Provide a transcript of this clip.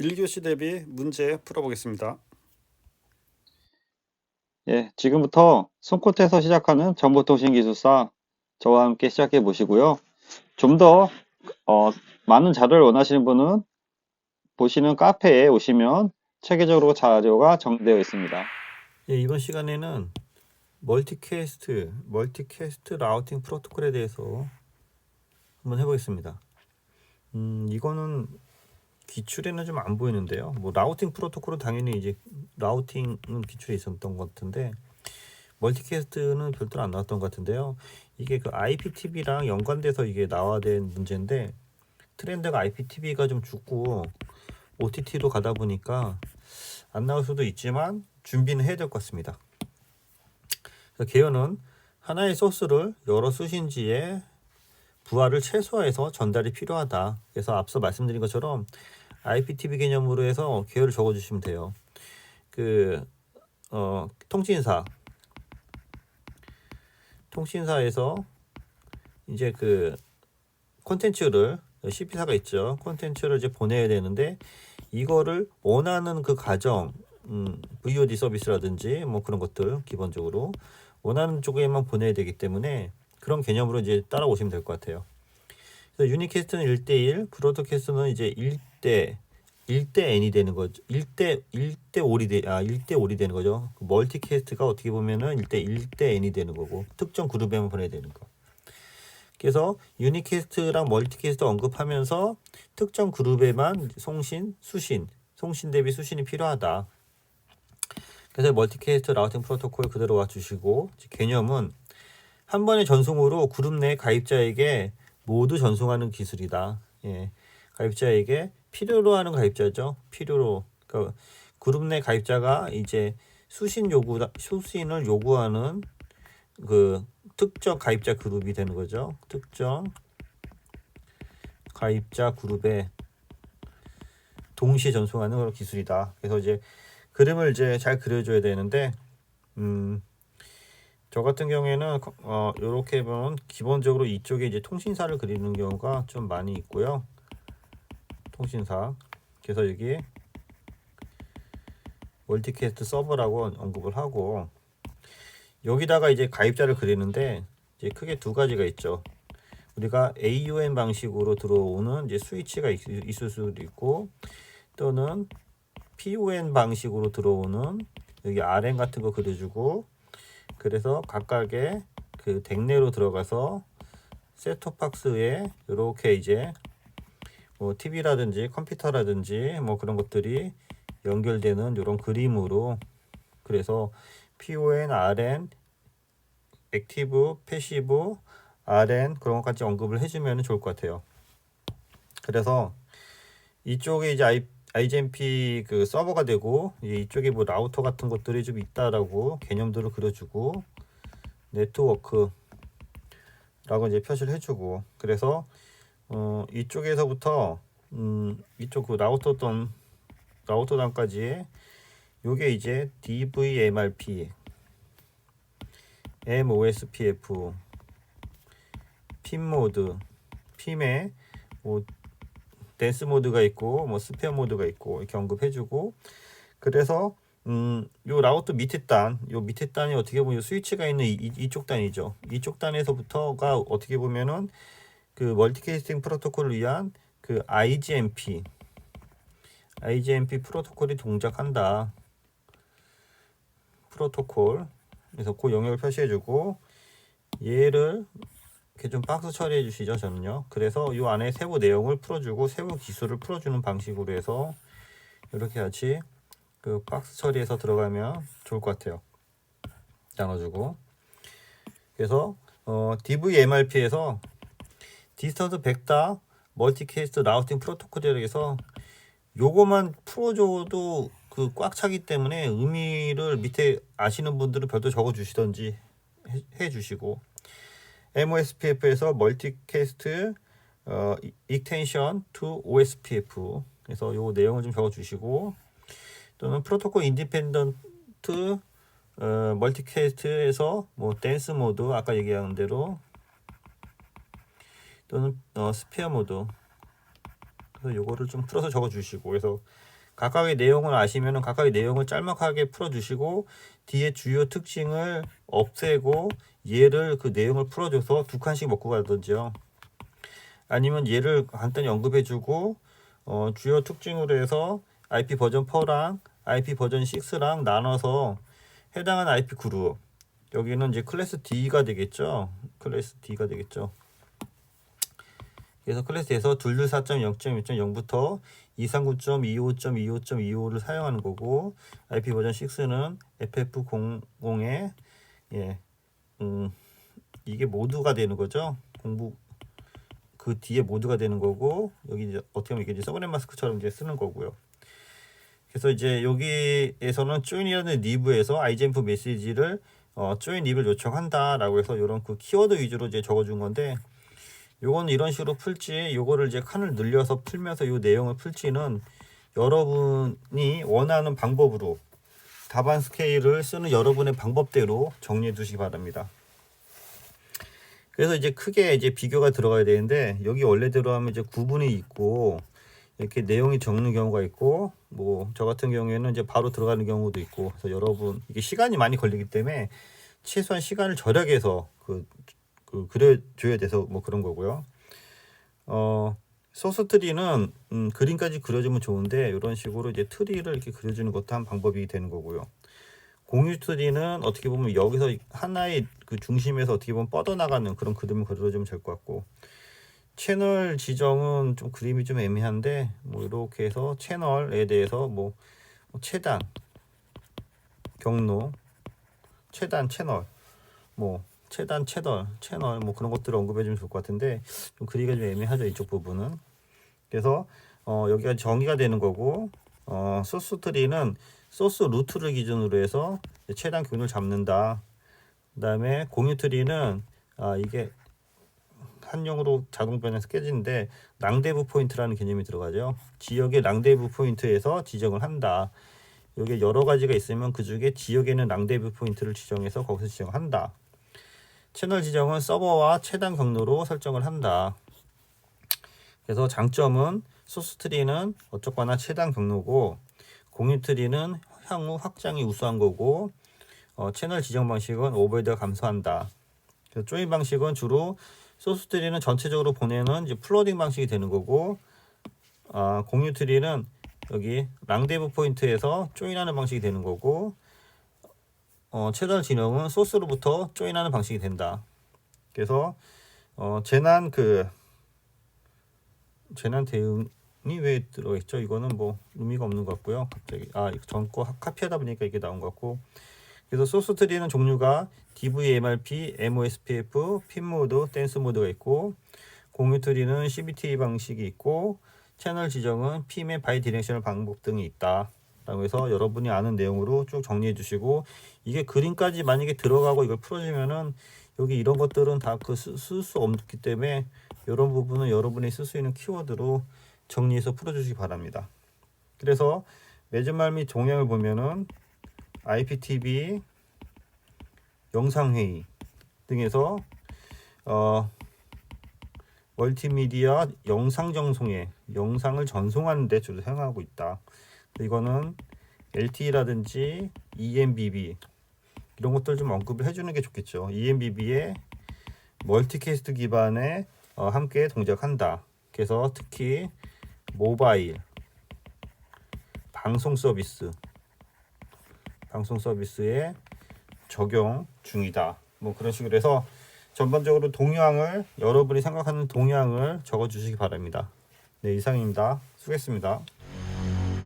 1교시 대비 문제 풀어보겠습니다. 예, 지금부터 손끝에서 시작하는 정보통신기술사 저와 함께 시작해 보시고요. 좀더 어, 많은 자료를 원하시는 분은 보시는 카페에 오시면 체계적으로 자료가 정리되어 있습니다. 예, 이번 시간에는 멀티캐스트, 멀티캐스트 라우팅 프로토콜에 대해서 한번 해보겠습니다. 음, 이거는 기출에는 좀 안 보이는데요. 뭐 라우팅 프로토콜은 당연히 이제 라우팅은 기출에 있었던 것 같은데 멀티캐스트는 별도로 안 나왔던 것 같은데요. 이게 그 IPTV랑 연관돼서 이게 나와야 된 문제인데 트렌드가 IPTV가 좀 죽고 OTT로 가다 보니까 안 나올 수도 있지만 준비는 해야 될 것 같습니다. 개요는 하나의 소스를 여러 수신지에 부하를 최소화해서 전달이 필요하다. 그래서 앞서 말씀드린 것처럼 IPTV 개념으로 해서 개요를 적어주시면 돼요. 그 어, 통신사 통신사에서 이제 그 콘텐츠를 CP사가 있죠. 콘텐츠를 이제 보내야 되는데 이거를 원하는 그 가정 음, VOD 서비스라든지 뭐 그런 것들 기본적으로 원하는 쪽에만 보내야 되기 때문에 그런 개념으로 이제 따라오시면 될 것 같아요. 그래서 유니캐스트는 1대1, 브로드캐스트는 이제 1 대 1대 n이 되는 거죠. 1대 1대 5이 되, 아 1대 5이 되는 거죠. 그 멀티캐스트가 어떻게 보면은 1대 1대 n이 되는 거고 특정 그룹에만 보내야 되는 거. 그래서 유니캐스트랑 멀티캐스트 언급하면서 특정 그룹에만 송신, 수신, 송신 대비 수신이 필요하다. 그래서 멀티캐스트 라우팅 프로토콜 그대로 와주시고 개념은 한 번의 전송으로 그룹 내 가입자에게 모두 전송하는 기술이다. 예. 가입자에게 필요로 하는 가입자죠. 필요로. 그러니까 그룹 내 가입자가 이제 수신 요구 수신을 요구하는 그 특정 가입자 그룹이 되는 거죠. 특정 가입자 그룹에 동시에 전송하는 그런 기술이다. 그래서 이제 그림을 이제 잘 그려줘야 되는데, 음, 저 같은 경우에는 어, 이렇게 보면 기본적으로 이쪽에 이제 통신사를 그리는 경우가 좀 많이 있고요. 통신사. 그래서 여기 멀티캐스트 서버라고 언급을 하고 여기다가 이제 가입자를 그리는데 이제 크게 두 가지가 있죠. 우리가 AUN 방식으로 들어오는 이제 스위치가 있, 있을 수도 있고 또는 PON 방식으로 들어오는 여기 RM 같은 거 그려주고 그래서 각각의 그 덱내로 들어가서 셋톱박스에 이렇게 이제 뭐 TV라든지 컴퓨터라든지 뭐 그런 것들이 연결되는 이런 그림으로 그래서 PON, RN, 액티브, 패시브, RN 그런 것까지 언급을 해주면 좋을 것 같아요. 그래서 이쪽에 이제 I, IGMP 그 서버가 되고 이쪽에 뭐 라우터 같은 것들이 좀 있다라고 개념들을 그려주고 네트워크라고 이제 표시를 해주고 그래서 어 이쪽에서부터 음 이쪽 그 라우터 던 라우터 단까지 요게 이제 DVMRP, MOSPF, 핀 모드, 핌에 뭐 댄스 모드가 있고 뭐 스페어 모드가 있고 이렇게 언급해주고 그래서 음, 요 라우터 밑에 단, 요 밑에 단이 어떻게 보면 스위치가 있는 이, 이쪽 단이죠. 이쪽 단에서부터가 어떻게 보면은 그 멀티캐스팅 프로토콜을 위한 그 IGMP, IGMP 프로토콜이 동작한다. 프로토콜. 그래서 그 영역을 표시해주고 얘를 이렇게 좀 박스 처리해 주시죠 저는요 그래서 이 안에 세부 내용을 풀어주고 세부 기술을 풀어주는 방식으로 해서 이렇게 같이 그 박스 처리해서 들어가면 좋을 것 같아요 나눠주고 그래서 어, DVMRP에서 디스턴스 벡터 멀티캐스트 라우팅 프로토콜이라고 해서 요거만 풀어줘도 그 꽉 차기 때문에 의미를 밑에 아시는 분들은 별도 적어 주시던지 해, 해 주시고. MOSPF에서 멀티 캐스트 어, 익텐션 to OSPF 그래서 요 내용을 좀 적어 주시고. 또는 프로토콜 인디펜던트 어, 멀티 캐스트에서 뭐 댄스 모드 아까 얘기한 대로 또는 어, 스페어 모드 그래서 요거를 좀 풀어서 적어 주시고 그래서 각각의 내용을 아시면은 각각의 내용을 짤막하게 풀어 주시고 뒤에 주요 특징을 없애고 얘를 그 내용을 풀어줘서 두 칸씩 먹고 가든지요. 아니면 얘를 간단히 언급해 주고 어, 주요 특징으로 해서 IP 버전 4랑 IP 버전 6랑 나눠서 해당하는 IP 그룹 여기는 이제 클래스 D가 되겠죠. 클래스 D가 되겠죠. 그래서 클래스에서 224.0.1.0부터 239.25.25.25를 사용하는 거고 IP 버전 6는 FF00에 예, 음, 이게 모두가 되는 거죠. 공부 그 뒤에 모두가 되는 거고 여기 이제 어떻게 보면 이게 이제 서브넷 마스크처럼 이제 쓰는 거고요. 그래서 이제 여기에서는 조인이라는 리브에서 아이젠프 메시지를 어, 조인 립을 요청한다라고 해서 이런 그 키워드 위주로 이제 적어준 건데 요거는 이런 식으로 풀지 요거를 이제 칸을 늘려서 풀면서 요 내용을 풀지는 여러분이 원하는 방법으로 답안 스케일을 쓰는 여러분의 방법대로 정리해 두시기 바랍니다. 그래서 이제 크게 이제 비교가 들어가야 되는데 여기 원래대로 하면 이제 구분이 있고 이렇게 내용이 적는 경우가 있고 뭐 저 같은 경우에는 이제 바로 들어가는 경우도 있고 그래서 여러분 이게 시간이 많이 걸리기 때문에 최소한 시간을 절약해서 그, 그 그려줘야 돼서 뭐 그런 거고요. 어 소스 트리는 음, 그림까지 그려주면 좋은데 이런 식으로 이제 트리를 이렇게 그려주는 것도 한 방법이 되는 거고요. 공유 트리는 어떻게 보면 여기서 하나의 그 중심에서 어떻게 보면 뻗어나가는 그런 그림을 그려주면 될 것 같고 채널 지정은 좀 그림이 좀 애매한데 뭐 이렇게 해서 채널에 대해서 뭐 최단 경로 최단 채널 뭐 최단 채널 채널 뭐 그런 것들을 언급해 주면 좋을 것 같은데 좀 그리기가 좀 애매하죠 이쪽 부분은 그래서 어 여기가 정의가 되는 거고 어 소스 트리는 소스 루트를 기준으로 해서 최단 균을 잡는다 그 다음에 공유 트리는 아 이게 한용으로 자동 변해서 깨지는데 랑데부 포인트라는 개념이 들어가죠. 지역의 랑데부 포인트에서 지정을 한다. 여기 여러 가지가 있으면 그 중에 지역에는 랑데부 포인트를 지정해서 거기서 지정한다. 채널 지정은 서버와 최단 경로로 설정을 한다. 그래서 장점은 소스 트리는 어쨌거나 최단 경로고 공유 트리는 향후 확장이 우수한 거고 어, 채널 지정 방식은 오버헤드가 감소한다. 그래서 조인 방식은 주로 소스 트리는 전체적으로 보내는 이제 플로딩 방식이 되는 거고 아, 공유 트리는 여기 랑데브 포인트에서 조인하는 방식이 되는 거고 어, 채널 진영은 소스로부터 조인하는 방식이 된다. 그래서 어, 재난 그 재난 대응이 왜 들어있죠? 이거는 뭐 의미가 없는 것 같고요. 갑자기 아 전거 카피하다 보니까 이게 나온 것 같고 그래서 소스 트리는 종류가 DVMRP, MOSPF, 핀 모드, 댄스 모드가 있고 공유 트리는 CBT 방식이 있고 채널 지정은 핀의 바이 디렉셔널 방법 등이 있다. 라고 해서 여러분이 아는 내용으로 쭉 정리해 주시고 이게 그림까지 만약에 들어가고 이걸 풀어주면은 여기 이런 것들은 다 그 쓸 수 없기 때문에 이런 부분은 여러분이 쓸 수 있는 키워드로 정리해서 풀어주시기 바랍니다. 그래서 매주말 및 종양을 보면은 IPTV, 영상회의 등에서 어, 멀티미디어 영상 전송에 영상을 전송하는 데 주로 사용하고 있다. 이거는 LTE라든지 EMBB 이런 것들 좀 언급을 해주는 게 좋겠죠. EMBB에 멀티캐스트 기반에 어, 함께 동작한다. 그래서 특히 모바일 방송 서비스 방송 서비스에 적용 중이다. 뭐 그런 식으로 해서 전반적으로 동향을 여러분이 생각하는 동향을 적어 주시기 바랍니다. 네, 이상입니다. 수고했습니다.